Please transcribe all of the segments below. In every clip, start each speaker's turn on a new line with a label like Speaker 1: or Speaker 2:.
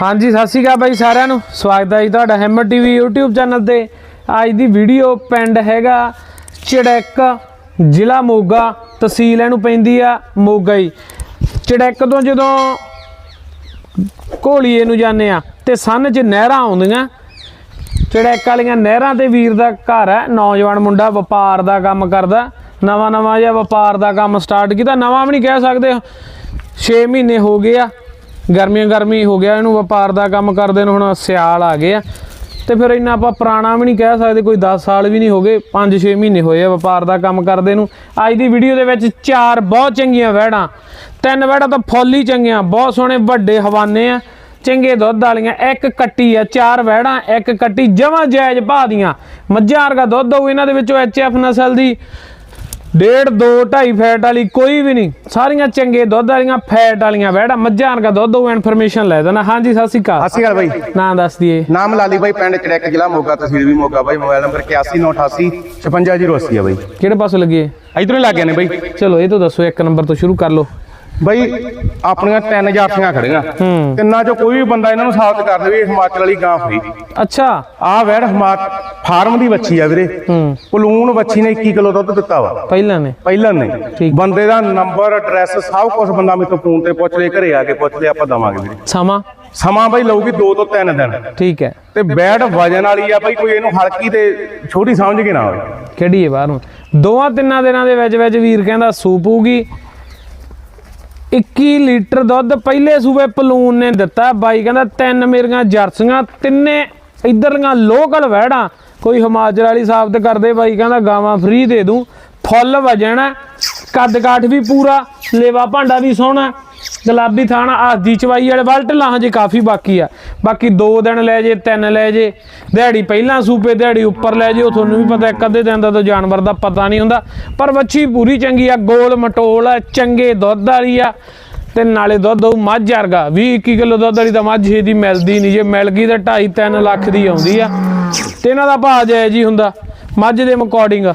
Speaker 1: ਹਾਂਜੀ, ਸਤਿ ਸ਼੍ਰੀ ਅਕਾਲ ਬਾਈ ਸਾਰਿਆਂ ਨੂੰ। ਸਵਾਗਤ ਹੈ ਜੀ ਤੁਹਾਡਾ ਹੈਮਰ ਟੀਵੀ YouTube ਚੈਨਲ ਤੇ। ਅੱਜ ਦੀ ਵੀਡੀਓ ਪਿੰਡ ਹੈਗਾ ਚੜੈਕ, ਜ਼ਿਲ੍ਹਾ ਮੋਗਾ, ਤਹਿਸੀਲ ਇਹਨੂੰ ਪੈਂਦੀ ਆ ਮੋਗਾ ਹੀ। ਚੜੈਕ ਤੋਂ ਜਦੋਂ ਘੋਲੀਏ ਨੂੰ ਜਾਂਦੇ ਆ ਤੇ ਸੰਨ 'ਚ ਨਹਿਰਾਂ ਆਉਂਦੀਆਂ। ਚੜੈਕ ਵਾਲੀਆਂ ਨਹਿਰਾਂ ਤੇ ਵੀਰ ਦਾ ਘਰ ਹੈ, ਨੌਜਵਾਨ ਮੁੰਡਾ ਵਪਾਰ ਦਾ ਕੰਮ ਕਰਦਾ। ਨਵਾਂ ਨਵਾਂ ਜਿਹਾ ਵਪਾਰ ਦਾ ਕੰਮ ਸਟਾਰਟ ਕੀਤਾ। ਨਵਾਂ ਵੀ ਨਹੀਂ ਕਹਿ ਸਕਦੇ। 6 ਮਹੀਨੇ ਹੋ ਗਏ ਆ। ਗਰਮੀਆਂ ਗਰਮੀ ਹੋ ਗਿਆ, ਇਹਨੂੰ ਵਪਾਰ ਦਾ ਕੰਮ ਕਰਦੇ ਨੂੰ ਹੁਣ ਸਿਆਲ ਆ ਗਏ ਆ। ਤੇ ਫਿਰ ਇੰਨਾ ਆਪਾਂ ਪੁਰਾਣਾ ਵੀ ਨਹੀਂ ਕਹਿ ਸਕਦੇ, ਕੋਈ 10 ਸਾਲ ਵੀ ਨਹੀਂ ਹੋ ਗਏ 5-6 ਮਹੀਨੇ ਹੋਏ ਆ ਵਪਾਰ ਦਾ ਕੰਮ ਕਰਦੇ ਨੂੰ। ਅੱਜ ਦੀ ਵੀਡੀਓ ਦੇ ਵਿੱਚ ਚਾਰ ਬਹੁਤ ਚੰਗੀਆਂ ਵਹਿੜਾਂ, ਤਿੰਨ ਵਹਿੜਾਂ ਤਾਂ ਫੁੱਲ ਹੀ ਚੰਗੀਆਂ, ਬਹੁਤ ਸੋਹਣੇ ਵੱਡੇ ਹਵਾਨੇ ਆ, ਚੰਗੇ ਦੁੱਧ ਵਾਲੀਆਂ, ਇੱਕ ਕੱਟੀ ਆ, ਚਾਰ ਵਹਿੜਾਂ, ਇੱਕ ਕੱਟੀ ਜਮਾਂ ਜਾਇਜ਼ ਭਾਅ ਦੀਆਂ। ਮੱਝਾਂ ਵਰਗਾ ਦੁੱਧ ਹੋਊ, ਇਹਨਾਂ ਦੇ ਵਿੱਚੋਂ ਐਚਐਫ ਨਸਲ ਦੀ ਡੇਢ ਦੋ ਢਾਈ ਫੈਟ ਵਾਲੀ ਕੋਈ ਵੀ ਨਹੀਂ। ਸਾਰੀਆਂ ਚੰਗੇ ਦੁੱਧ ਵਾਲੀਆਂ ਫੈਟ ਵਾਲੀਆਂ ਵਹਿੜਾਂ ਮੱਝਾਂ ਵਰਗਾ ਦੁੱਧ ਹੋਊ ਇਨਫੋਰਮੇਸ਼ਨ ਲੈ ਦੇਣਾ। ਹਾਂਜੀ ਸਤਿ ਸ਼੍ਰੀ ਅਕਾਲ।
Speaker 2: ਸਤਿ ਸ਼੍ਰੀ ਅਕਾਲ ਬਾਈ।
Speaker 1: ਨਾਂ ਦੱਸ ਦਈਏ।
Speaker 2: ਨਾਮ ਲਾਲੀ ਬਾਈ ਪਿੰਡ ਚੜੈਕ ਜ਼ਿਲ੍ਹਾ? ਮੋਗਾ ਤਹਿਸੀਲ ਵੀ ਮੋਗਾ ਬਾਈ। ਮੋਬਾਈਲ ਨੰਬਰ 8198 55080 ਆ ਬਾਈ।
Speaker 1: ਕਿਹੜੇ ਪਾਸੋਂ ਲੱਗੇ?
Speaker 2: ਇਧਰੋਂ ਲੱਗ ਗਏ ਨੇ ਬਾਈ।
Speaker 1: ਚਲੋ ਇਹ ਤੋਂ ਦੱਸੋ ਇੱਕ ਨੰਬਰ ਤੋਂ ਸ਼ੁਰੂ ਕਰ ਲਓ।
Speaker 2: ਬਾਈ ਆਪਣੀਆਂ ਤਿੰਨ ਜਾਫੀਆਂ ਖੜੀਆਂ।
Speaker 1: ਹੂੰ।
Speaker 2: ਤਿੰਨਾਂ ਚੋਂ ਕੋਈ ਵੀ ਬੰਦਾ ਇਹਨਾਂ ਨੂੰ ਸਾਬਤ ਕਰ ਦੇਵੇ ਹਿਮਾਚਲ ਵਾਲੀ ਗਾਂ ਫਰੀ
Speaker 1: ਅੱਛਾ।
Speaker 2: ਆਹ ਵੈੜ ਹਿਮਾ ਫਾਰਮ ਦੀ ਵੱਛੀ ਆ ਵੀਰੇ।
Speaker 1: ਹੂੰ।
Speaker 2: ਪਲੂਣ ਵੱਛੀ ਨੇ 21 ਕਿਲੋ ਦੁੱਧ ਦਿੱਤਾ ਵਾ।
Speaker 1: ਪਹਿਲਾਂ ਨੇ।
Speaker 2: ਪਹਿਲਾਂ ਨੇ। ਬੰਦੇ ਦਾ ਨੰਬਰ ਐਡਰੈਸ ਸਭ ਕੁਝ ਬੰਦਾ ਮੇਰੇ ਤੋਂ ਫੋਨ ਤੇ ਪੁੱਛ ਲੈ ਘਰੇ ਆ ਕੇ ਪੁੱਛ ਲੈ ਆਪਾਂ ਦਵਾਂਗੇ ਵੀਰੇ।
Speaker 1: ਸਮਾਂ?
Speaker 2: ਸਮਾਂ ਬਾਈ ਲਊਗੀ 2 ਤੋਂ 3 ਦਿਨ।
Speaker 1: ਠੀਕ ਹੈ।
Speaker 2: ਤੇ ਬੈੜ ਵਜਨ ਵਾਲੀ ਆ ਬਾਈ ਕੋਈ ਇਹਨੂੰ ਹਲਕੀ ਤੇ ਛੋਟੀ ਸਮਝ ਕੇ ਨਾ ਹੋਵੇ
Speaker 1: ਕਿਹੜੀ ਹੈ ਬਾਹਰੋਂ। ਦੋਆਂ ਤਿੰਨਾਂ ਦਿਨਾਂ ਦੇ ਵਿੱਚ ਵਿੱਚ ਵੀਰ ਕਹਿੰਦਾ ਸੂਪ ਹੋਊਗੀ। 21 ਲੀਟਰ ਦੁੱਧ ਪਹਿਲੇ ਸੂਬੇ ਪਲੂਨ ਨੇ ਦਿੱਤਾ। ਬਾਈ ਕਹਿੰਦਾ ਤਿੰਨ ਮੇਰੀਆਂ ਜਰਸੀਆਂ, ਤਿੰਨੇ ਇਧਰਲੀਆਂ ਲੋਕਲ ਵਹਿੜਾਂ। ਕੋਈ ਹਿਮਾਚਲ ਵਾਲੀ ਸਾਬਤ ਕਰਦੇ ਬਾਈ ਕਹਿੰਦਾ ਗਾਵਾਂ ਫ੍ਰੀ ਦੇ ਦੂੰ। ਫੁੱਲ ਵਜਣਾ ਕੱਦ ਕਾਠ ਵੀ ਪੂਰਾ, ਲੇਵਾ ਭਾਂਡਾ ਵੀ ਸੋਹਣਾ। ਗੁਲਾਬੀ ਥਾਣਾ ਆਦੀ ਚਵਾਈ ਵਾਲੇ ਵੱਲ ਢਿੱਲਾਂ ਹਜੇ ਕਾਫੀ ਬਾਕੀ ਆ। ਬਾਕੀ 2 ਦਿਨ ਲੈ ਜੇ 3 ਲੈ ਜੇ, ਦਿਹਾੜੀ ਪਹਿਲਾਂ ਸੂਪੇ, ਦਿਹਾੜੀ ਉੱਪਰ ਲੈ ਜੇ, ਉਹ ਤੁਹਾਨੂੰ ਵੀ ਪਤਾ ਇੱਕ ਅੱਧੇ ਦਿਨ ਦਾ ਤਾਂ ਜਾਨਵਰ ਦਾ ਪਤਾ ਨਹੀਂ ਹੁੰਦਾ। ਪਰ ਵੱਛੀ ਪੂਰੀ ਚੰਗੀ ਆ, ਗੋਲ ਮਟੋਲ ਆ, ਚੰਗੇ ਦੁੱਧ ਵਾਲੀ ਆ, ਤੇ ਨਾਲੇ ਦੁੱਧ ਉਹ ਮੱਝ ਵਰਗਾ 20 21 ਕਿਲੋ ਦੁੱਧ ਵਾਲੀ ਤਾਂ ਮੱਝ ਇਹਦੀ ਮਿਲਦੀ ਨਹੀਂ ਜੇ, ਮਿਲ ਗਈ ਤਾਂ 2.5 3 ਲੱਖ ਦੀ ਆਉਂਦੀ ਆ। ਤੇ ਇਹਨਾਂ ਦਾ ਭਾਅ ਜਾਇਜ਼ ਹੀ ਹੁੰਦਾ, ਮੱਝ ਦੇ ਅਕੋਰਡਿੰਗ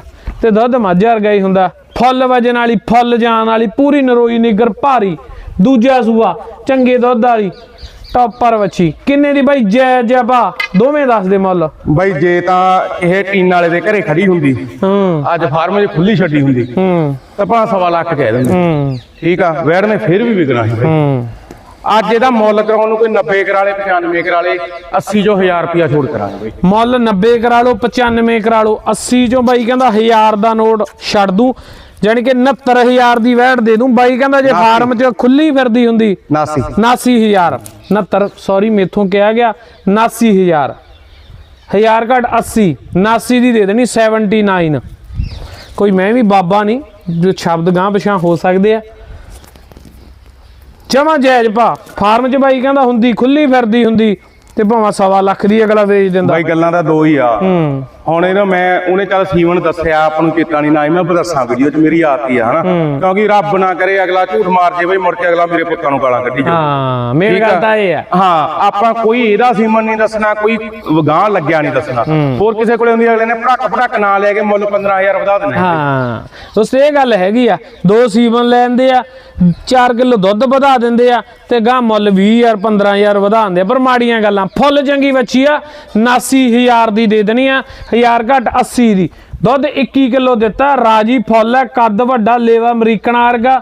Speaker 1: ਤੇ ਦੁੱਧ ਮੱਝ ਵਰਗਾ ਹੀ ਹੁੰਦਾ। ਫੁੱਲ ਵਜਨ ਵਾਲੀ ਫੁੱਲ ਜਾਨ ਵਾਲੀ ਪੂਰੀ ਨਰੋਈ ਨਿਗਰ ਭਾਰੀ। ਦੂਜਾ ਸੂਆ ਚੰਗੇ ਦੁੱਧ ਵਾਲੀ ਟੌਪਰ ਵੱਛੀ। ਕਿੰਨੇ ਦੀ ਬਾਈ? ਜੈ ਜੈ ਭਾ। ਦੋਵੇਂ ਦੱਸ ਦੇ ਮੁੱਲ।
Speaker 2: ਬਾਈ ਜੇ ਤਾਂ ਇਹ ਟੀਨ ਵਾਲੇ ਦੇ ਘਰੇ ਖੜੀ ਹੁੰਦੀ
Speaker 1: ਹੂੰ।
Speaker 2: ਅੱਜ ਫਾਰਮ 'ਚ ਖੁੱਲੀ ਛੱਡੀ ਹੁੰਦੀ
Speaker 1: ਹੂੰ।
Speaker 2: ਤਾਂ ਭਾਂ ਸਵਾ ਲੱਖ ਕਹਿ ਦਿੰਦੇ।
Speaker 1: ਹੂੰ।
Speaker 2: ਠੀਕ ਆ ਵੈੜ ਨੇ ਫਿਰ ਵੀ ਵਿਕਣਾ ਸੀ
Speaker 1: ਹੂੰ।
Speaker 2: ਅੱਜ ਇਹਦਾ ਮੁੱਲ ਕਰਾਉਣ ਨੂੰ ਕੋਈ 90 ਕਰਾ ਲੇ 95 ਕਰਾ ਲੇ 80 ਜੋ 1000 ਰੁਪਿਆ ਛੋੜ ਕਰਾਂਗੇ ਬਾਈ।
Speaker 1: ਮੁੱਲ 90 ਕਰਾ ਲਓ 95 ਕਰਾ ਲਓ 80 ਚੋਂ ਬਾਈ ਕਹਿੰਦਾ 1000 ਦਾ ਨੋਟ ਛੱਡ ਦੂੰ। ਜਾਣੀ ਕਿ 69000 ਦੀ ਵੈਟ ਦੇ ਦੂੰ। ਬਾਈ ਕਹਿੰਦਾ ਜੇ ਫਾਰਮ 'ਚ ਖੁੱਲੀ ਫਿਰਦੀ ਹੁੰਦੀ
Speaker 2: 89
Speaker 1: 89000 69 ਸੌਰੀ ਮੇਥੋਂ ਕਿਹਾ ਗਿਆ। 89000 1000 ਘੱਟ 80 89 ਦੀ ਦੇ ਦੇਣੀ 79 ਕੋਈ ਮੈਂ ਵੀ ਬਾਬਾ ਨਹੀਂ ਜੋ ਸ਼ਬਦ ਗਾਂ ਪਛਾਂ ਹੋ ਸਕਦੇ ਆ। ਜਮਾ ਜਾਇਜ਼ ਭਾ ਫਾਰਮ 'ਚ ਬਾਈ ਕਹਿੰਦਾ ਹੁੰਦੀ ਖੁੱਲੀ ਫਿਰਦੀ ਹੁੰਦੀ ਤੇ ਭਾਵੇਂ ਸਵਾ ਲੱਖ ਦੀ ਅਗਲਾ ਵੇਚ ਦਿੰਦਾ।
Speaker 2: ਬਾਈ ਗੱਲਾਂ ਦਾ ਦੋ ਹੀ ਆ।
Speaker 1: ਹੂੰ।
Speaker 2: ਹੁਣ ਇਹਨਾਂ ਮੈਂ ਉਹਨੇ ਚੱਲ ਸੀਵਨ ਦੱਸਿਆ ਆਪਾਂ ਨੂੰ ਚੇਤਾ ਨਹੀਂ ਨਾ ਮੈਂ ਦੱਸਾਂ ਵੀਡੀਓ 'ਚ ਮੇਰੀ ਆਦਤ ਹੀ ਆ ਹਨਾ? ਕਿਉਂਕਿ ਰੱਬ ਨਾ ਕਰੇ ਅਗਲਾ ਝੂਠ ਮਾਰ ਜੇ ਬਈ ਮੁੜ ਕੇ ਅਗਲਾ ਮੇਰੇ ਪੁੱਤਾਂ ਨੂੰ ਗਾਲਾਂ ਕੱਢੀ ਜਾਵੇ
Speaker 1: ਹਾਂ ਮੇਨ ਗੱਲ। ਤਾਂ ਇਹ ਆ।
Speaker 2: ਹਾਂ ਆਪਾਂ ਕੋਈ ਇਹਦਾ ਸੀਮਨ ਨਹੀਂ ਦੱਸਣਾ ਕੋਈ ਗਾਂ ਲੱਗਿਆ ਨਹੀਂ ਦੱਸਣਾ। ਹੋਰ ਕਿਸੇ ਕੋਲੇ ਹੁੰਦੀ ਅਗਲੇ ਨੇ ਭੜਕ ਭੜਕ ਨਾ ਲੈ ਕੇ ਮੁੱਲ 15000 ਵਧਾ ਦੇਣਾ।
Speaker 1: ਹਾਂ ਦੋਸਤੋ ਇਹ ਗੱਲ ਹੈਗੀ ਆ ਦੋ ਸੀਵਨ ਲੈਂਦੇ ਆ 4 ਕਿਲੋ ਦੁੱਧ ਵਧਾ ਦਿੰਦੇ ਆ ਤੇ ਗਾਂ ਮੁੱਲ 20000 15000 ਵਧਾ ਦਿੰਦੇ ਪਰ ਮਾੜੀਆਂ ਗੱਲਾਂ ਫੁੱਲ ਚੰਗੀ ਬੱਚੀ ਆ 89000 ਦੀ ਦੇ ਦੇਣੀ ਆ 1000 ਘੱਟ 80 ਦੀ। ਦੁੱਧ 21 ਕਿਲੋ ਦਿੱਤਾ ਰਾਜੀ ਫੁੱਲ ਹੈ ਕੱਦ ਵੱਡਾ ਲੇਵਾ ਅਮਰੀਕਨ ਵਰਗਾ।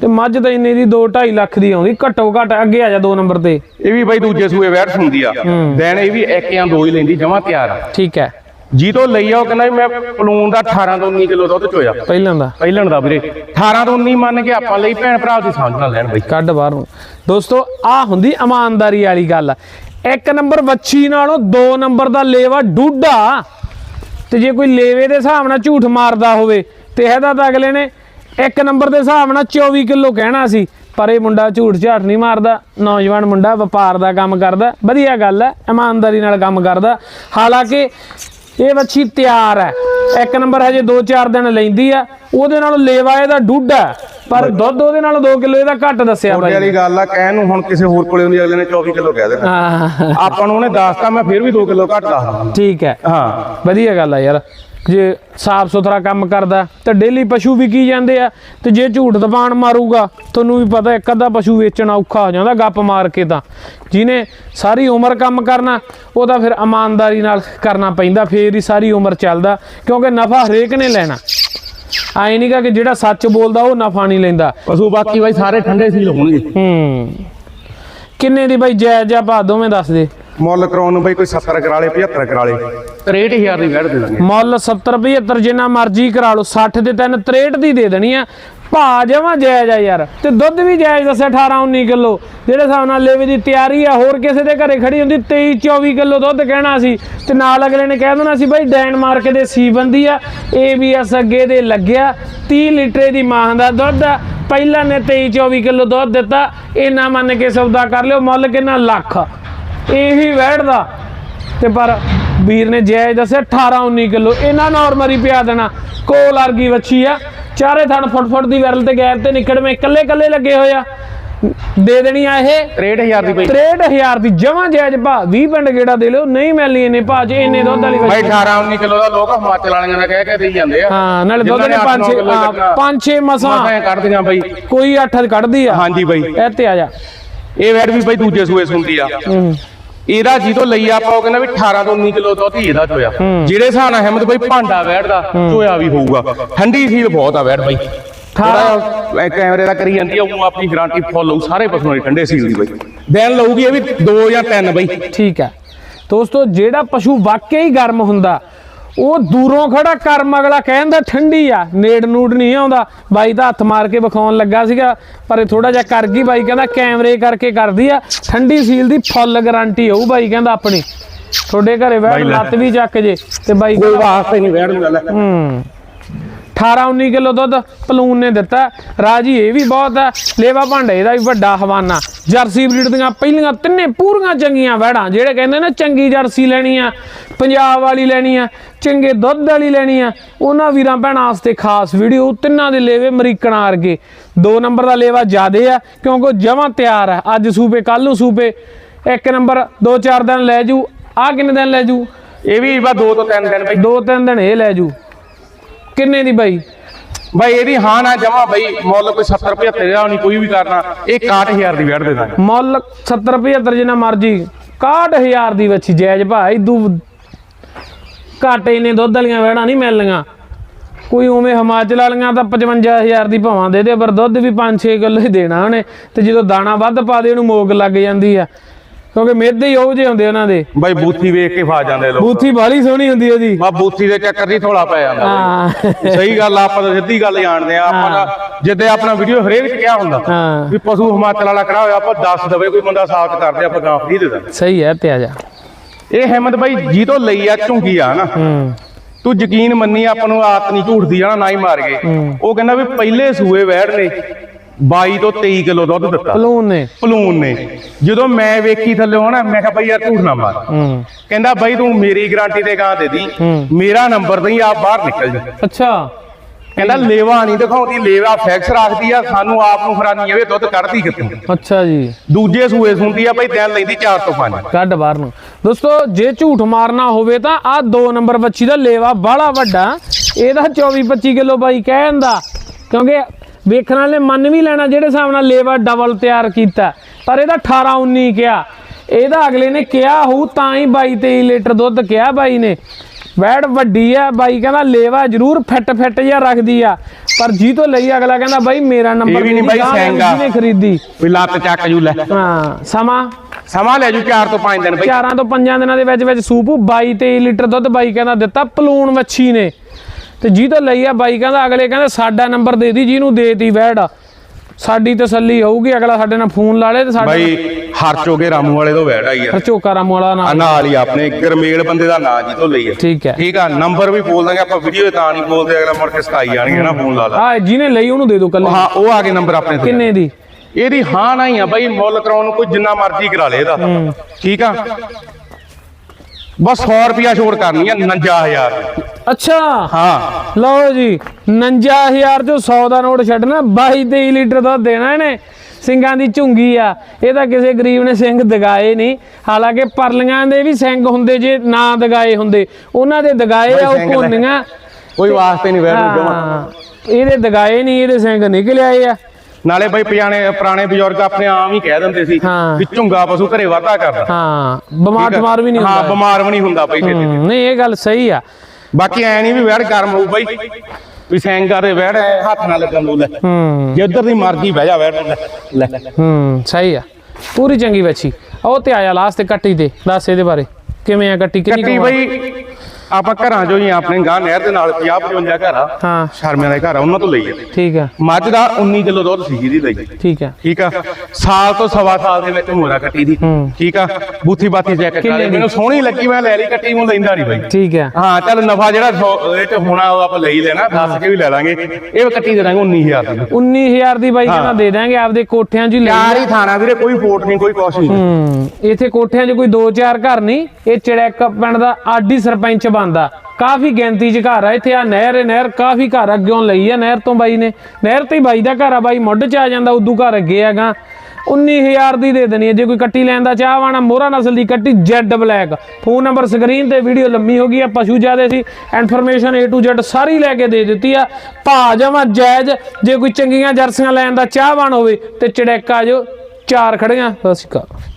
Speaker 1: ਤੇ ਮੱਝ ਤਾਂ ਇੰਨੇ ਦੀ 2 2.5 ਲੱਖ ਦੀ ਆਉਂਦੀ ਘੱਟੋ ਘੱਟ ਅੱਗੇ ਆ ਜਾ ਦੋ ਨੰਬਰ ਤੇ।
Speaker 2: ਇਹ ਵੀ ਬਾਈ ਦੂਜੇ ਸੂਏ ਵੈਟ ਹੁੰਦੀ ਆ। ਦੇਣ ਇਹ ਵੀ ਇੱਕ ਜਾਂ ਦੋ ਹੀ ਲੈਂਦੀ ਜਮਾ ਤਿਆਰ ਆ।
Speaker 1: ਠੀਕ ਹੈ।
Speaker 2: ਜੀ ਤੋਂ ਲਈ ਆ ਉਹ ਕਹਿੰਦਾ ਮੈਂ ਪਲੂਨ ਦਾ 18 ਤੋਂ 19 ਕਿਲੋ ਦੁੱਧ ਚੋਇਆ।
Speaker 1: ਪਹਿਲਾਂ ਦਾ।
Speaker 2: ਪਹਿਲਣ ਦਾ ਵੀਰੇ। 18 ਤੋਂ 19 ਮੰਨ ਕੇ ਆਪਾਂ ਲਈ ਭੈਣ ਭਰਾ ਦੀ ਸਮਝ ਨਾਲ ਲੈਣ ਬਈ।
Speaker 1: ਕੱਢ ਬਾਹਰ ਨੂੰ। ਦੋਸਤੋ ਆ ਹੁੰਦੀ ਇਮਾਨਦਾਰੀ ਵਾਲੀ ਗੱਲ। ਇੱਕ ਨੰਬਰ ਵੱਛੀ ਨਾਲੋਂ ਦੋ ਨੰਬਰ ਦਾ ਲੇਵਾ ਡੂਡਾ ਤੇ ਜੇ ਕੋਈ ਲੇਵੇ ਦੇ ਹਿਸਾਬ ਨਾਲ ਝੂਠ ਮਾਰਦਾ ਹੋਵੇ ਤੇ ਇਹਦਾ ਤਾਂ ਅਗਲੇ ਨੇ ਇੱਕ ਨੰਬਰ ਦੇ ਹਿਸਾਬ ਨਾਲ 24 ਕਿਲੋ ਕਹਿਣਾ ਸੀ, ਪਰ ਇਹ ਮੁੰਡਾ ਝੂਠ ਝਾਠ ਨਹੀਂ ਮਾਰਦਾ, ਨੌਜਵਾਨ ਮੁੰਡਾ ਵਪਾਰ ਦਾ ਕੰਮ ਕਰਦਾ, ਵਧੀਆ ਗੱਲ ਹੈ, ਇਮਾਨਦਾਰੀ ਨਾਲ ਕੰਮ ਕਰਦਾ। ਹਾਲਾਂਕਿ ਇਹ ਵੱਛੀ ਤਿਆਰ ਹੈ। ਇੱਕ ਨੰਬਰ ਹਜੇ 2-4 ਦਿਨ ਲੈਂਦੀ ਆ ਉਹਦੇ ਨਾਲ ਲੇਵਾ ਇਹਦਾ ਡੂਡਾ ਹੈ, ਪਰ ਦੁੱਧ ਉਹਦੇ ਨਾਲ 2 ਕਿਲੋ ਇਹਦਾ ਘੱਟ ਦੱਸਿਆ ਬਾਈ
Speaker 2: ਵਾਲੀ ਗੱਲ ਆ ਕਹਿਣ ਨੂੰ ਹੁਣ ਕਿਸੇ ਹੋਰ ਕੋਲੇ ਹੁੰਦੀ ਅਗਲੇ ਨੇ 24 ਕਿਲੋ ਕਹਿ ਦੇਣਾ।
Speaker 1: ਹਾਂ।
Speaker 2: ਆਪਾਂ ਨੂੰ ਉਹਨੇ ਦੱਸਤਾ ਮੈਂ ਫਿਰ ਵੀ 2 ਕਿਲੋ ਘੱਟ ਦੱਸਦਾ।
Speaker 1: ਠੀਕ ਹੈ।
Speaker 2: ਹਾਂ।
Speaker 1: ਵਧੀਆ ਗੱਲ ਆ ਯਾਰ। ਜੇ ਸਾਫ਼ ਸੁਥਰਾ ਕੰਮ ਕਰਦਾ ਤੇ ਡੇਲੀ ਪਸ਼ੂ ਵਿਕੀ ਜਾਂਦੇ ਆ ਤੇ ਜੇ ਝੂਠ ਦਬਾਨ ਮਾਰੂਗਾ ਤੁਹਾਨੂੰ ਵੀ ਪਤਾ ਇੱਕ ਅੱਧਾ ਪਸ਼ੂ ਵੇਚਣਾ ਔਖਾ ਹੋ ਜਾਂਦਾ ਗੱਪ ਮਾਰ ਕੇ ਤਾਂ। ਜਿਹਨੇ ਸਾਰੀ ਉਮਰ ਕੰਮ ਕਰਨਾ ਉਹਦਾ ਫਿਰ ਇਮਾਨਦਾਰੀ ਨਾਲ ਕਰਨਾ ਪੈਂਦਾ ਫੇਰ ਹੀ ਸਾਰੀ ਉਮਰ ਚੱਲਦਾ ਕਿਉਂਕਿ ਨਫਾ ਹਰੇਕ ਨੇ ਲੈਣਾ। ਆਏ ਨਹੀਂਗਾ ਕਿ ਜਿਹੜਾ ਸੱਚ ਬੋਲਦਾ ਉਹ ਨਫਾ ਨਹੀਂ ਲੈਂਦਾ।
Speaker 2: ਪਸ਼ੂ ਬਾਕੀ ਬਾਈ ਸਾਰੇ ਠੰਡੇ ਸੀਲ ਹੋਣਗੇ।
Speaker 1: ਹੂੰ। ਕਿੰਨੇ ਦੀ ਬਾਈ ਜਾਇਜ਼ ਜਾਂ ਭਾ ਦੋਵੇਂ ਦੱਸ ਦੇ।
Speaker 2: ਮੁੱਲ ਕਰਾਉਣ ਨੂੰ ਬਾਈ ਕੋਈ 70 ਕਰਾ ਲੇ 75 ਕਰਾ ਲੇ। 63000 ਦੀ ਵੈੜ ਦੇ ਦਾਂਗੇ
Speaker 1: ਮੁੱਲ 70 75 ਜਿੰਨਾ ਮਰਜ਼ੀ ਕਰਾ ਲਓ 60 ਦੇ ਤਿੰਨ 63 ਦੀ ਦੇ ਦੇਣੀ ਆ ਭਾ ਜਮਾ ਜਾਇਜ਼ ਆ ਯਾਰ ਤੇ ਦੁੱਧ ਵੀ ਜਾਇਜ਼ ਦੱਸਿਆ 18 19 ਕਿਲੋ। ਜਿਹੜੇ ਹਿਸਾਬ ਨਾਲ ਲੇਵੇ ਦੀ ਤਿਆਰੀ ਆ ਹੋਰ ਕਿਸੇ ਦੇ ਘਰੇ ਖੜੀ ਹੁੰਦੀ 23 24 ਕਿਲੋ ਦੁੱਧ ਕਹਿਣਾ ਸੀ ਤੇ ਨਾਲ ਅਗਲੇ ਨੇ ਕਹਿ ਦੇਣਾ ਸੀ ਬਾਈ ਡੈਨਮਾਰਕ ਦੇ ਸੀ ਬੰਦੀ ਆ ਏਬੀਐਸ ਅੱਗੇ ਦੇ ਲੱਗਿਆ 30 ਲੀਟਰ ਦੀ ਮਾਂ ਦਾ ਦੁੱਧ ਆ ਪਹਿਲਾਂ ਨੇ 23 24 ਕਿਲੋ ਦੁੱਧ ਦਿੱਤਾ ਇਹਨਾਂ ਮੰਨ ਕੇ ਸੌਦਾ ਕਰ ਲਿਓ ਮੁੱਲ ਕਿੰਨਾ? ਲੱਖ। ਇਹੀ ਵੈੜਦਾ ਤੇ ਪਰ ਵੀਰ ਨੇ ਜਾਇਜ਼ ਦੱਸਿਆ 18 19 ਕਿਲੋ। ਇਹਨਾਂ ਨਾਰਮਲੀ ਪਿਆ ਦੇਣਾ। ਕੋਲ ਵਰਗੀ ਵੱਛੀ ਆ। ਚਾਰੇ ਥਣ ਫੁੱਟ ਫੁੱਟ ਦੀ ਵਿਰਲ ਤੇ ਗੈਰ ਤੇ ਨਿਕੜਵੇਂ ਇਕੱਲੇ ਇਕੱਲੇ ਲੱਗੇ ਹੋਏ ਆ। ਦੇ ਦੇਣੀ ਆ ਇਹ
Speaker 2: 63000 ਦੀ ਬਾਈ।
Speaker 1: 63000 ਦੀ ਜਮਾਂ ਜਾਇਜ਼ ਭਾ। 20 ਪਿੰਡ ਗੇੜਾ ਦੇ ਲਿਓ। ਨਹੀਂ ਮਿਲਣੀ ਇਹਨੇ ਭਾ ਜੇ ਇੰਨੇ ਦੁੱਧ ਵਾਲੀ
Speaker 2: ਬਾਈ
Speaker 1: ਵੱਛੀ
Speaker 2: 18 19 ਕਿਲੋ ਦਾ ਲੋਕ ਹਿਮਾਚਲ ਵਾਲਿਆਂ ਦਾ ਕਹਿ ਕੇ ਦੇਈ ਜਾਂਦੇ ਆ।
Speaker 1: ਹਾਂ ਨਾਲੇ ਦੁੱਧ ਨੇ 5 6 5 6 ਮਸਾਂ
Speaker 2: ਕੱਢਦੀਆਂ ਬਾਈ।
Speaker 1: ਕੋਈ 8 ਕੱਢਦੀ ਆ।
Speaker 2: ਹਾਂਜੀ ਬਾਈ।
Speaker 1: ਇਹ ਤੇ ਆ ਜਾ।
Speaker 2: ਇਹ ਵੈੜ ਵੀ ਬਾਈ ਦੂਜੇ ਸੂਏ ਸੁੰਦੀ ਆ।
Speaker 1: ਹੂੰ।
Speaker 2: ਇਹਦਾ ਜਦੋਂ ਲਈ ਆਪਾਂ ਉਹ ਕਹਿੰਦਾ ਵੀ 18 ਤੋਂ 19 ਕਿਲੋ ਦੁੱਧ ਹੀ ਇਹਦਾ ਚੋਇਆ। ਜਿਹੜੇ ਹਿਸਾਬ ਨਾਲ ਹਿੰਮਤ ਬਾਈ ਭਾਂਡਾ ਵੈੜ ਦਾ ਚੋਇਆ ਵੀ ਹੋਊਗਾ। ਠੰਡੀ ਸੀਲ ਬਹੁਤ ਆ ਵੈੜ ਬਾਈ। ਥੋੜਾ ਕੈਮਰੇ ਦਾ ਕਰੀ ਜਾਂਦੀ ਆ ਉਹ ਆਪਣੀ ਗਾਰੰਟੀ ਫੁੱਲ ਲਊ ਸਾਰੇ ਪਸ਼ੂਆਂ ਦੀ ਠੰਡੇ ਸੀਲ ਦੀ ਬਾਈ। ਦਿਨ ਲਊਗੀ ਇਹ ਵੀ 2 ਜਾਂ 3 ਬਾਈ।
Speaker 1: ਠੀਕ ਹੈ। ਦੋਸਤੋ ਜਿਹੜਾ ਪਸ਼ੂ ਵਾਕਈ ਗਰਮ ਹੁੰਦਾ ਉਹ ਦੂਰੋਂ ਖੜਾ ਕਰਮ ਅਗਲਾ ਕਹਿੰਦਾ ਠੰਡੀ ਆ ਨੇੜ ਨੂੜ ਨਹੀਂ ਆਉਂਦਾ। ਬਾਈ ਤਾਂ ਹੱਥ ਮਾਰ ਕੇ ਵਿਖਾਉਣ ਲੱਗਾ ਸੀਗਾ ਪਰ ਇਹ ਥੋੜਾ ਜਿਹਾ ਕਰ ਗਈ ਬਾਈ ਕਹਿੰਦਾ ਕੈਮਰੇ ਕਰਕੇ ਕਰਦੀ ਆ। ਠੰਡੀ ਸੀਲ ਦੀ ਫੁੱਲ ਗਾਰੰਟੀ ਹੋਊ ਬਾਈ ਕਹਿੰਦਾ ਆਪਣੀ। ਤੁਹਾਡੇ ਘਰੇ ਬੈਠ। ਲੱਤ ਵੀ ਚੱਕ ਜੇ ਤੇ ਬਾਈ
Speaker 2: ਕੋਈ ਵਾਸਤੇ ਨਹੀਂ ਨੂੰ ਗੱਲ।
Speaker 1: ਹੂੰ। 18 19 ਕਿਲੋ ਦੁੱਧ ਪਲੂਨ ਨੇ ਦਿੱਤਾ। ਰਾਜੀ ਇਹ ਵੀ ਬਹੁਤ ਹੈ। ਲੇਵਾ ਭਾਂਡੇ ਇਹਦਾ ਵੀ ਵੱਡਾ ਹਵਾਨਾ। ਜਰਸੀ ਬਰੀਡ ਦੀਆਂ ਪਹਿਲੀਆਂ ਤਿੰਨੇ ਪੂਰੀਆਂ ਚੰਗੀਆਂ ਵੈੜਾਂ ਜਿਹੜੇ ਕਹਿੰਦੇ ਨੇ ਚੰਗੀ ਜਰਸੀ ਲੈਣੀ ਆ ਪੰਜਾਬ ਵਾਲੀ ਲੈਣੀ ਆ ਚੰਗੇ ਦੁੱਧ ਵਾਲੀ ਲੈਣੀ ਆ। ਉਹਨਾਂ ਵੀਰਾਂ ਭੈਣਾਂ ਵਾਸਤੇ ਖਾਸ ਵੀਡੀਓ ਤਿੰਨਾਂ ਦੇ ਲੇਵੇ ਅਮਰੀਕਨਾਂ ਵਰਗੇ। ਦੋ ਨੰਬਰ ਦਾ ਲੇਵਾ ਜ਼ਿਆਦੇ ਆ ਕਿਉਂਕਿ ਜਮਾਂ ਤਿਆਰ ਆ। ਅੱਜ ਸੂਪੇ ਕੱਲ ਨੂੰ ਸੂਪੇ। ਇੱਕ ਨੰਬਰ ਦੋ ਚਾਰ ਦਿਨ ਲੈ ਜੂ। ਆ ਕਿੰਨੇ ਦਿਨ ਲੈ ਜੂ?
Speaker 2: ਇਹ ਵੀ ਬਾ 2 ਤੋਂ 3 ਦਿਨ ਬਾਈ
Speaker 1: ਦੋ ਤਿੰਨ ਦਿਨ ਇਹ ਲੈ ਜੂ। ਕਿੰਨੇ ਦੀ ਬਾਈ?
Speaker 2: ਬਾਈ ਇਹਦੀ ਹਾਂ ਨਾ ਜਮਾ ਬਾਈ। ਮੁੱਲ ਕੋਈ 70 75 ਦਾ ਨਹੀਂ ਕੋਈ ਵੀ ਕਰਨਾ। ਇਹ 61000 ਦੀ ਵੈੜ ਦੇ ਦਾਂਗੇ।
Speaker 1: ਮੁੱਲ 70 75 ਜਿੰਨਾ ਮਰਜ਼ੀ। 61000 ਦੀ ਵੱਛੀ ਜਾਇਜ਼ ਭਾਈ ਇਦੂ ਘਾਟੇ ਨੇ ਦੁੱਧ ਵਾਲੀਆਂ ਵਹਿਣਾ ਨਹੀਂ ਮਿਲਣੀਆਂ। ਕੋਈ ਉਵੇਂ ਹਿਮਾਚਲ ਵਾਲੀਆਂ ਤਾਂ 55000 ਦੀ ਭਾਵਾਂ ਦੇ ਦੇ ਪਰ ਦੁੱਧ ਵੀ 5-6 ਕਿਲੋ ਹੀ ਦੇਣਾ ਉਹਨੇ। ਤੇ ਜਦੋਂ ਦਾਣਾ ਵੱਧ ਪਾ ਦੇ ਉਹਨੂੰ ਮੋਗ ਲੱਗ ਜਾਂਦੀ ਆ। ਕਿਉਂਕਿ ਮਿਹਦੇ ਹੀ ਉਹ ਜਿਹੇ ਹੁੰਦੇ ਉਹਨਾਂ ਦੇ।
Speaker 2: ਬਾਈ ਬੂਥੀ ਵੇਖ ਕੇ ਫਾ ਜਾਂਦੇ ਲੋਕ।
Speaker 1: ਬੂਥੀ ਬਾਲੀ ਸੋਹਣੀ ਹੁੰਦੀ ਉਹਦੀ
Speaker 2: ਬਾ ਬੂਥੀ ਦੇ ਚੱਕਰ ਦੀ ਥੋੜਾ ਪੈ ਜਾਂਦਾ।
Speaker 1: ਹਾਂ।
Speaker 2: ਸਹੀ ਗੱਲ ਆ, ਆਪਾਂ ਤਾਂ ਸਿੱਧੀ ਗੱਲ ਜਾਣਦੇ ਆ ਆਪਾਂ ਦਾ ਜਿੱਦੇ ਆਪਣਾ ਵੀਡੀਓ ਹਰੇਕ ਚ ਕਿਹਾ ਹੁੰਦਾ
Speaker 1: ਹਾਂ।
Speaker 2: ਵੀ ਪਸ਼ੂ ਹਿਮਾਚਲ ਵਾਲਾ ਖੜਾ ਹੋਇਆ ਆਪਾਂ ਦੱਸ ਦਵੇ ਕੋਈ ਬੰਦਾ ਸਾਥ ਕਰਦੇ ਆਪਾਂ ਗਾਂ ਫਰੀ ਦੇ ਦਾਂਗੇ।
Speaker 1: ਸਹੀ ਹੈ ਤੇ ਆ ਜਾ।
Speaker 2: ਇਹ ਹਿੰਮਤ ਬਾਈ ਜੀ ਤੋਂ ਲਈ ਆ ਝੁੰਗੀ ਆ ਨਾ।
Speaker 1: ਹੂੰ।
Speaker 2: ਤੂੰ ਯਕੀਨ ਮੰਨੀ ਆਪਾਂ ਨੂੰ ਆਤ ਨਹੀਂ ਝੂਠ ਦੀ ਜਾਣਾ ਨਾ ਹੀ ਮਾਰ ਗਏ। ਉਹ ਕਹਿੰਦਾ ਵੀ ਪਹਿਲੇ ਸੂਏ ਵੈੜ ਨੇ 22 ਤੋਂ 23 ਕਿਲੋ ਦੁੱਧ ਦਿੱਤਾ।
Speaker 1: ਪਲੂਨ ਨੇ।
Speaker 2: ਪਲੂਨ ਨੇ। ਜਦੋਂ ਮੈਂ ਵੇਖੀ ਥੱਲੇ ਹਨਾ ਮੈਂ ਕਿਹਾ ਬਾਈ ਯਾਰ ਝੂਠ ਨਾ ਮਾਰ। ਕਹਿੰਦਾ ਬਾਈ ਤੂੰ ਮੇਰੀ ਗਾਰੰਟੀ ਤੇ ਗਾਂ ਦੇ ਦੀ। ਮੇਰਾ ਨੰਬਰ ਦਈ ਆਪ ਬਾਹਰ ਨਿਕਲ ਜਾ।
Speaker 1: ਅੱਛਾ।
Speaker 2: ਕਹਿੰਦਾ ਲੇਵਾ ਨਹੀਂ ਦਿਖਾਉਂਦੀ ਲੇਵਾ ਫੈਕਸ ਰੱਖਦੀ ਆ ਸਾਨੂੰ ਆਪ ਨੂੰ ਫਰਾਨੀ ਆਵੇ ਦੁੱਧ ਕੱਢਦੀ ਕਿੱਥੋਂ।
Speaker 1: ਅੱਛਾ ਜੀ।
Speaker 2: ਦੂਜੇ ਸੂਏ ਸੁਣਦੀ ਆ ਬਾਈ ਦਿਨ ਲੈਂਦੀ 4 ਤੋਂ 5
Speaker 1: ਕੱਢ ਬਾਹਰ ਨੂੰ। ਦੋਸਤੋ ਜੇ ਝੂਠ ਮਾਰਨਾ ਹੋਵੇ ਤਾਂ ਆ 2 ਨੰਬਰ ਬੱਚੀ ਦਾ ਲੇਵਾ ਬਾਹਲਾ ਵੱਡਾ। ਇਹਦਾ 24 25 ਕਿਲੋ ਬਾਈ ਕਹਿਣ ਦਾ ਕਿਉਂਕਿ ਵੇਖਣ ਵਾਲੇ ਮੰਨ ਵੀ ਲੈਣਾ ਜਿਹੜੇ ਹਿਸਾਬ ਨਾਲ ਲੇਵਾ ਡਬਲ ਤਿਆਰ ਕੀਤਾ। ਪਰ ਇਹਦਾ 18 19 ਕਿਹਾ ਇਹਦਾ ਅਗਲੇ ਨੇ ਕਿਹਾ ਹੋਊ ਤਾਂ ਹੀ 22 23 ਲੀਟਰ ਦੁੱਧ ਕਿਹਾ ਬਾਈ ਨੇ। ਵੈੜ ਵੱਡੀ ਆ ਬਾਈ ਕਹਿੰਦਾ ਲੇਵਾ ਜ਼ਰੂਰ ਫਿੱਟ ਫਿੱਟ ਜਿਹਾ ਰੱਖਦੀ ਆ। ਪਰ ਜੀ ਤੋਂ ਲਈ ਅਗਲਾ ਕਹਿੰਦਾ ਬਾਈ ਮੇਰਾ ਨੰਬਰ
Speaker 2: ਨਹੀਂ ਬਾਈ ਸੈਂਗਾ।
Speaker 1: ਖਰੀਦੀ?
Speaker 2: ਵੀ ਲੱਤ ਚੱਕ ਜੂ ਲੈ।
Speaker 1: ਹਾਂ ਸਮਾਂ?
Speaker 2: ਸਮਾਂ ਲੈ ਜੂ 4 ਤੋਂ 5 ਦਿਨ ਬਾਈ।
Speaker 1: ਚਾਰਾਂ ਤੋਂ ਪੰਜਾਂ ਦਿਨਾਂ ਦੇ ਵਿੱਚ ਵਿੱਚ ਸੂਪ 22 23 ਲੀਟਰ ਦੁੱਧ ਬਾਈ ਕਹਿੰਦਾ ਦਿੱਤਾ ਪਲੂਣ ਵੱਛੀ ਨੇ। ਤੇ ਜੀ ਤੋਂ ਲਈ ਆ ਬਾਈ ਕਹਿੰਦਾ ਅਗਲੇ ਕਹਿੰਦਾ ਸਾਡਾ ਨੰਬਰ ਦੇ ਦੀ ਜਿਹਨੂੰ ਦੇਤੀ ਵੈੜ। ਸਾਡੀ ਤਸੱਲੀ ਹੋਊਗੀ ਅਗਲਾ ਸਾਡੇ ਨਾਲ ਫੋਨ ਲਾ ਲੇ ਤੇ ਸਾਡੇ
Speaker 2: ਬਾਈ ਹਰਚੋਗੇ ਰਾਮੂ ਵਾਲੇ ਤੋਂ ਵੈੜ ਆਈ ਆ।
Speaker 1: ਖਰਚੋਕਾ ਰਾਮ ਵਾਲਾ
Speaker 2: ਆ
Speaker 1: ਨਾਲ
Speaker 2: ਹੀ ਆਪਣੇ ਗਰਮੇਲ ਬੰਦੇ ਦਾ ਨਾਂ ਜੀ ਤੋਂ ਲਈ ਆ।
Speaker 1: ਠੀਕ ਹੈ।
Speaker 2: ਠੀਕ ਆ ਨੰਬਰ ਵੀ ਬੋਲ ਦਾਂਗੇ ਆਪਾਂ ਵੀਡੀਓ ਤਾਂ ਨਹੀਂ ਬੋਲਦੇ ਅਗਲਾ ਮੁੜ ਕੇ ਸਕਾਈ ਜਾਣਗੇ ਨਾ ਫੋਨ ਲਾ ਲਾ।
Speaker 1: ਆ ਜਿਹਨੇ ਲਈ ਉਹਨੂੰ ਦੇ ਦਿਓ ਕੱਲੇ
Speaker 2: ਹਾਂ ਉਹ ਆ ਗਏ ਨੰਬਰ ਆਪਣੇ ਤੋਂ
Speaker 1: ਕਿੰਨੇ ਦੀ?
Speaker 2: ਇਹਦੀ ਹਾਂ ਨਾ ਹੀ ਆ ਬਾਈ ਮੁੱਲ ਕਰਾਉਣ ਨੂੰ ਕੋਈ ਜਿੰਨਾ ਮਰਜ਼ੀ ਕਰਾ ਲੇ ਇਹਦਾ। ਠੀਕ ਆ? ਬਸ 100 ਰੁਪਿਆ ਛੋੜ ਕਰਨੀ ਆ 59000
Speaker 1: ਅੱਛਾ।
Speaker 2: ਹਾਂ।
Speaker 1: ਲਓ ਜੀ 59000 ਚੋਂ 100 ਦਾ ਨੋਟ ਛੱਡਣਾ 22 23 ਲੀਟਰ ਦੁੱਧ ਦੇਣਾ ਇਹਨੇ। ਸਿੰਘਾਂ ਦੀ ਝੁੰਗੀ ਆ। ਇਹ ਤਾਂ ਕਿਸੇ ਗਰੀਬ ਨੇ ਸਿੰਘ ਦਗਾਏ ਨਹੀਂ। ਹਾਲਾਂਕਿ ਪਰਲੀਆਂ ਦੇ ਵੀ ਸਿੰਘ ਹੁੰਦੇ ਜੇ ਨਾ ਦਗਾਏ ਹੁੰਦੇ। ਉਹਨਾਂ ਦੇ ਦਗਾਏ ਆ ਉਹ। ਕੋਨੀਆਂ
Speaker 2: ਕੋਈ ਵਾਸਤੇ ਨਹੀਂ ਵੈਰ ਨੂੰ ਜਮਾ।
Speaker 1: ਇਹਦੇ ਦਗਾਏ ਨਹੀਂ ਇਹਦੇ ਸਿੰਘ ਨਿਕਲ ਆਏ ਆ।
Speaker 2: ਨਾਲੇ ਬਈ ਪਿਆਣੇ ਪੁਰਾਣੇ ਬਜ਼ੁਰਗ ਆਪਣੇ ਆਮ ਹੀ ਕਹਿ ਦਿੰਦੇ ਸੀ
Speaker 1: ਹਾਂ।
Speaker 2: ਵੀ ਝੁੰਗਾ ਪਸ਼ੂ ਘਰੇ ਵਾਧਾ ਕਰਦਾ
Speaker 1: ਹਾਂ ਬਿਮਾਰ? ਠਮਾਰ ਵੀ ਨਹੀਂ
Speaker 2: ਹਾਂ
Speaker 1: ਹੁੰਦਾ
Speaker 2: ਬਿਮਾਰ ਵੀ ਨਹੀਂ ਹੁੰਦਾ ਬਈ ਛੇਤੀ
Speaker 1: ਨਹੀਂ ਇਹ ਗੱਲ ਸਹੀ ਆ।
Speaker 2: ਬਾਕੀ ਐ ਨਹੀਂ ਵੀ ਵੈੜ ਗਰਮ ਹੋਊ ਬਈ। ਵੀ ਸੈਂਗਾ ਦੇ ਵੈੜ ਐ ਹੱਥ ਨਾਲ ਲੱਗਣ ਨੂੰ ਲੈ।
Speaker 1: ਹੂੰ।
Speaker 2: ਜੇ ਉਧਰ ਦੀ ਮਰਜ਼ੀ ਬਹਿ ਜਾ ਨੂੰ ਲੈ। ਲੈ।
Speaker 1: ਹੂੰ ਸਹੀ ਆ। ਪੂਰੀ ਚੰਗੀ ਬੱਚੀ ਉਹ ਤੇ ਆਇਆ ਲਾਸਟ ਤੇ ਕੱਟੀ ਤੇ। ਦੱਸ ਇਹਦੇ ਬਾਰੇ। ਕਿਵੇਂ ਆ ਕੱਟੀ ਕਿੰਨੀ
Speaker 2: ਕੱਟੀ
Speaker 1: ਕੁ
Speaker 2: ਬਈ ਆਪਾਂ ਘਰਾਂ ਚੋਂ ਹੀ ਆਪਣੇ ਗਾਂ ਨਹਿਰ ਦੇ ਨਾਲ 50 55 ਘਰ ਆ
Speaker 1: ਹਾਂ।
Speaker 2: ਸ਼ਰਮਿਆਂ ਦੇ ਘਰ ਆ ਉਹਨਾਂ ਤੋਂ ਲਈ ਆ।
Speaker 1: ਠੀਕ ਆ।
Speaker 2: ਮੱਝ ਦਾ 19 ਕਿਲੋ ਦੁੱਧ ਸੀ ਜਿਹਦੀ ਲਈ।
Speaker 1: ਠੀਕ ਆ।
Speaker 2: ਠੀਕ ਆ। ਸਾਲ ਤੋਂ ਸਵਾ ਸਾਲ ਦੇ ਵਿੱਚ ਮੋਰਾ ਕੱਟੀ ਦੀ। ਠੀਕ ਆ। ਬੂਥੀ ਬਾਥੀ ਚੈੱਕ ਕਰਾ
Speaker 1: ਦੀ?
Speaker 2: ਮੈਨੂੰ ਸੋਹਣੀ ਲੱਗੀ ਮੈਂ ਲੈ ਲਈ ਕੱਟੀ ਨੂੰ ਲੈਂਦਾ ਨਹੀਂ ਬਾਈ।
Speaker 1: ਠੀਕ ਆ।
Speaker 2: ਹਾਂ ਚੱਲ ਨਫਾ ਜਿਹੜਾ ਚ ਹੋਣਾ ਉਹ ਆਪਾਂ ਲਈ ਲੈਣਾ ਦੱਸ ਕੇ ਵੀ ਲੈ ਲਾਂਗੇ। ਇਹ ਕੱਟੀ ਦੇ ਦਾਂਗੇ 19000 ਦੀ।
Speaker 1: 19000 ਦੀ ਬਾਈ ਕਹਿੰਦਾ ਦੇ ਦਾਂਗੇ ਆਪਦੇ ਕੋਠਿਆਂ 'ਚ
Speaker 2: ਯਾਰ ਹੀ ਥਾਣਾ ਵੀਰੇ ਕੋਈ ਫੋਟ ਨਹੀਂ ਕੋਈ ਕੁਛ ਨਹੀਂ।
Speaker 1: ਹੂੰ। ਇੱਥੇ ਕੋਠਿਆਂ 'ਚ ਕੋਈ 2-4 ਘਰ ਨਹੀਂ ਇਹ ਚੜੈਕ ਪਿੰਡ ਦਾ ਆਡੀ ਸਰਪੰਚ ਬੰਦਾ ਕਾਫੀ ਗਿਣਤੀ 'ਚ ਘਰ ਆ, ਇੱਥੇ ਆ ਨਹਿਰ ਹੈ, ਨਹਿਰ ਕਾਫੀ ਘਰ ਅੱਗਿਓਂ ਲਈ ਆ, ਨਹਿਰ ਤੋਂ ਬਾਈ ਨੇ। ਨਹਿਰ ਤੇ ਬਾਈ ਦਾ ਘਰ ਆ, ਬਾਈ ਮੁੱਢ 'ਚ ਆ ਜਾਂਦਾ, ਉਦੋਂ ਘਰ ਅੱਗੇ ਹੈਗਾ। 19000 ਦੀ ਦੇ ਦੇਣੀ ਹੈ, ਜੇ ਕੋਈ ਕੱਟੀ ਲੈਣ ਦਾ ਚਾਹ ਵਾਣਾ ਮੋਹਰਾ ਨਸਲ ਦੀ ਕੱਟੀ jet black phone number screen ਤੇ ਵੀਡੀਓ ਲੰਮੀ ਹੋ ਗਈ ਆ, ਪਸ਼ੂ ਜਿਆਦੇ ਸੀ ਇਨਫੋਰਮੇਸ਼ਨ A to Z ਸਾਰੀ ਲੈ ਕੇ ਦੇ ਦਿੱਤੀ ਆ। ਭਾ ਜਮਾ ਜਾਇਜ਼, ਜੇ ਕੋਈ ਚੰਗੀਆਂ ਜਰਸੀਆਂ ਲੈਣ ਦਾ ਚਾਹਵਾਨ ਹੋਵੇ ਤੇ ਚੜੈਕਾ ਜੋ ਚਾਰ ਖੜੀਆਂ ਸਤਿ ਸ਼੍ਰੀ ਅਕਾਲ।